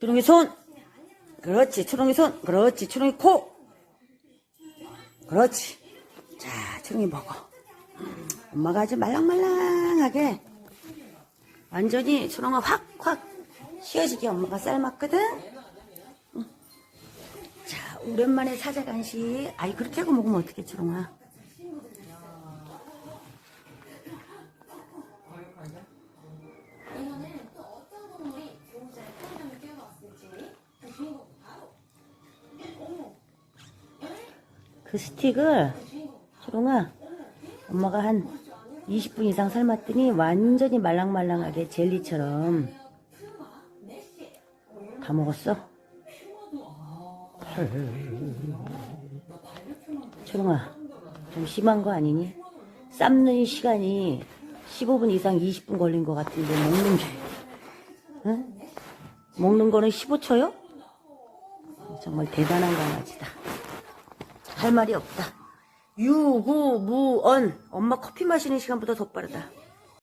초롱이 손. 그렇지. 초롱이 손. 그렇지. 초롱이 코. 그렇지. 자, 초롱이 먹어. 엄마가 아주 말랑말랑하게 완전히 초롱아 확확 휘어지게 엄마가 삶았거든. 응. 자, 오랜만에 사자 간식. 아이 그렇게 하고 먹으면 어떡해, 초롱아. 이거는 또 어떤 동물이 보호자의 편견을 끼워봤을지 그 주인공 바로 어머 그 스틱을 초롱아 엄마가 한 20분 이상 삶았더니 완전히 말랑말랑하게 젤리처럼 다 먹었어? 초롱아 좀 심한 거 아니니? 삶는 시간이 15분 이상 20분 걸린 것 같은데 먹는 게 응? 먹는 거는 15초요? 정말 대단한 강아지다 할 말이 없다. 유구무언. 엄마 커피 마시는 시간보다 더 빠르다.